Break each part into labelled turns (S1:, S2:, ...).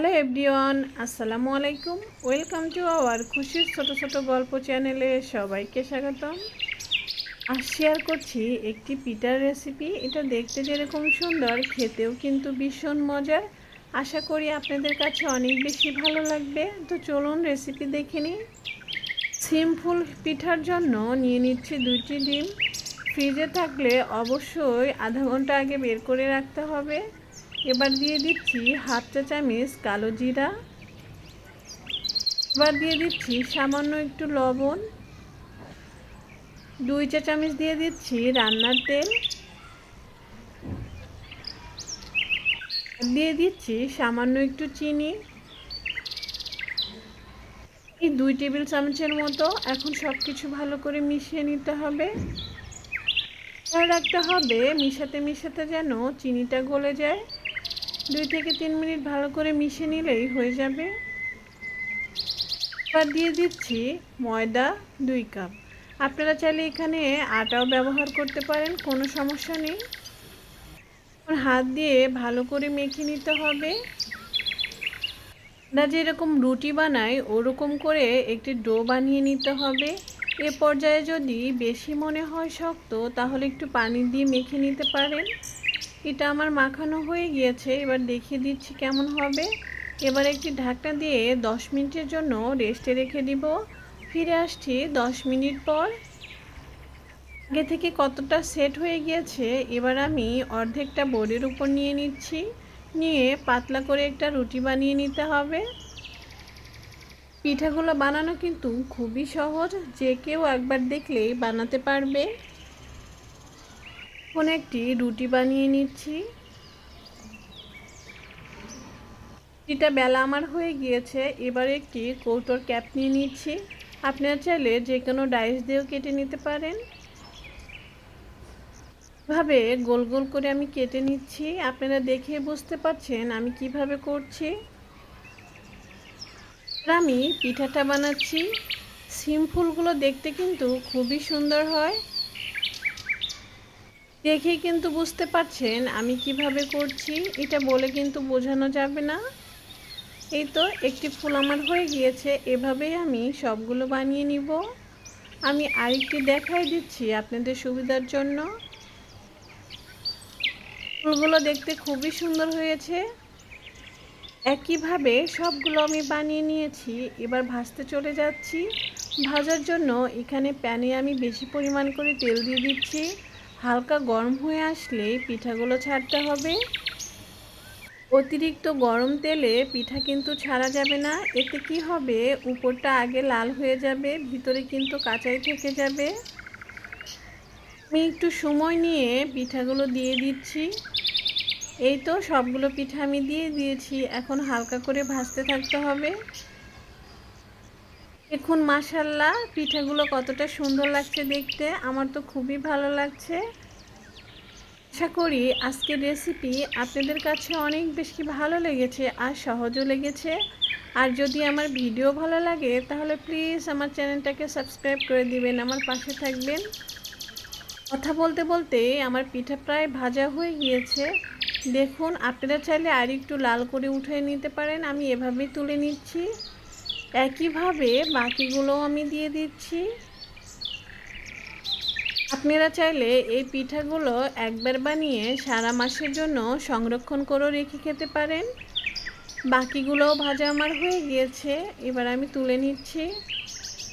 S1: Hello everyone, আসসালামু আলাইকুম। Welcome to our খুশির ছোট ছোট গল্প চ্যানেলে সবাইকে স্বাগতম। আর শেয়ার করছি একটি পিঠার রেসিপি এটা দেখতে যেরকম সুন্দর, খেতেও কিন্তু ভীষণ মজার। আশা করি আপনাদের কাছে অনেক বেশি ভালো লাগবে। তো চলুন রেসিপি দেখে নিই। সিম্পল পিঠার জন্য নিয়ে নিচ্ছি দুইটি ডিম। ফ্রিজে থাকলে অবশ্যই আধা ঘণ্টা আগে বের করে রাখতে হবে। এবার দিয়ে দিচ্ছি হাফ চা চামচ কালো জিরা। এবার দিয়ে দিচ্ছি সামান্য একটু লবণ। দুই চা চামচ দিয়ে দিচ্ছি রান্নার তেল। দিয়ে দিচ্ছি সামান্য একটু চিনি। এই দুই টেবিল চামচের মতো এখন সব কিছু ভালো করে মিশিয়ে নিতে হবে। রাখতে হবে মিশাতে মিশাতে যেন চিনিটা গলে যায়। দুই থেকে তিন মিনিট ভালো করে মিশে নিলেই হয়ে যাবে। এবার দিয়ে দিচ্ছি ময়দা দুই কাপ। আপনারা চাইলে এখানে আটাও ব্যবহার করতে পারেন, কোনো সমস্যা নেই। হাত দিয়ে ভালো করে মেখে নিতে হবে। না যেরকম রুটি বানাই, ওরকম করে একটি ডো বানিয়ে নিতে হবে। এ পর্যায়ে যদি বেশি মনে হয় শক্ত, তাহলে একটু পানি দিয়ে মেখে নিতে পারেন। এটা আমার মাখানো হয়ে গিয়েছে, এবার দেখিয়ে দিচ্ছি কেমন হবে। এবার একটি ঢাকনা দিয়ে দশ মিনিটের জন্য রেস্টে রেখে দিব। ফিরে আসছি দশ মিনিট পর। আগে থেকে কতটা সেট হয়ে গিয়েছে, এবার আমি অর্ধেকটা বোর্ডের উপর নিয়ে নিচ্ছি। নিয়ে পাতলা করে একটা রুটি বানিয়ে নিতে হবে। পিঠাগুলো বানানো কিন্তু খুবই সহজ, যে কেউ একবার দেখলেই বানাতে পারবে। এখন একটি রুটি বানিয়ে নিচ্ছি। রুটিটা বেলা আমার হয়ে গিয়েছে, এবার একটি কৌটোর ক্যাপ নিয়ে নিচ্ছি। আপনারা চাইলে যে কোনো ডাইস দিয়েও কেটে নিতে পারেন। ভাবে গোল গোল করে আমি কেটে নিচ্ছি। আপনারা দেখে বুঝতে পারছেন আমি কীভাবে করছি। আমি পিঠাটা বানাচ্ছি। সিম্পলগুলো দেখতে কিন্তু খুবই সুন্দর হয়। দেখেই কিন্তু বুঝতে পারছেন আমি কীভাবে করছি। এটা বলে কিন্তু বোঝানো যাবে না। এই তো একটি ফুল আমার হয়ে গিয়েছে, এভাবেই আমি সবগুলো বানিয়ে নিব। আমি আরেকটি দেখাই দিচ্ছি আপনাদের সুবিধার জন্য। ফুলগুলো দেখতে খুবই সুন্দর হয়েছে। একইভাবে সবগুলো আমি বানিয়ে নিয়েছি। এবার ভাজতে চলে যাচ্ছি। ভাজার জন্য এখানে প্যানে আমি বেশি পরিমাণ করে তেল দিয়ে দিচ্ছি। হালকা গরম হয়ে আসলে পিঠাগুলো ছাড়তে হবে। অতিরিক্ত গরম তেলে পিঠা কিন্তু ছাড়া যাবে না। এতে কি হবে? উপরটা আগে লাল হয়ে যাবে, ভিতরে কিন্তু কাঁচাই থেকে যাবে। আমি একটু সময় নিয়ে পিঠাগুলো দিয়ে দিচ্ছি। এই তো সবগুলো পিঠা আমি দিয়ে দিয়েছি। এখন হালকা করে ভাজতে থাকতে হবে। এখন মাসাল্লাহ পিঠাগুলো কতটা সুন্দর লাগছে দেখতে। আমার তো খুবই ভালো লাগছে। আশা করি আজকের রেসিপি আপনাদের কাছে অনেক বেশি ভালো লেগেছে আর সহজও লেগেছে। আর যদি আমার ভিডিও ভালো লাগে, তাহলে প্লিজ আমার চ্যানেলটাকে সাবস্ক্রাইব করে দিবেন, আমার পাশে থাকবেন। কথা বলতে বলতে আমার পিঠা প্রায় ভাজা হয়ে গিয়েছে। দেখুন, আপনারা চাইলে আর একটু লাল করে উঠে নিতে পারেন, আমি এভাবেই তুলে নিচ্ছি। একইভাবে বাকিগুলো আমি দিয়ে দিচ্ছি। আপনারা চাইলে এই পিঠাগুলো একবার বানিয়ে সারা মাসের জন্য সংরক্ষণ করেও রেখে খেতে পারেন। বাকিগুলোও ভাজা আমার হয়ে গিয়েছে, এবার আমি তুলে নিচ্ছি।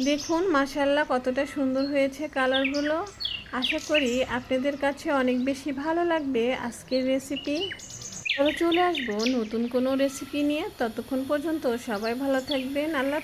S1: দেখুন মাসাল্লা কতটা সুন্দর হয়েছে কালারগুলো। আশা করি আপনাদের কাছে অনেক বেশি ভালো লাগবে আজকের রেসিপি। আরও চলে আসব নতুন কোনো রেসিপি নিয়ে। ততক্ষণ পর্যন্ত সবাই ভালো থাকবেন। আল্লাহ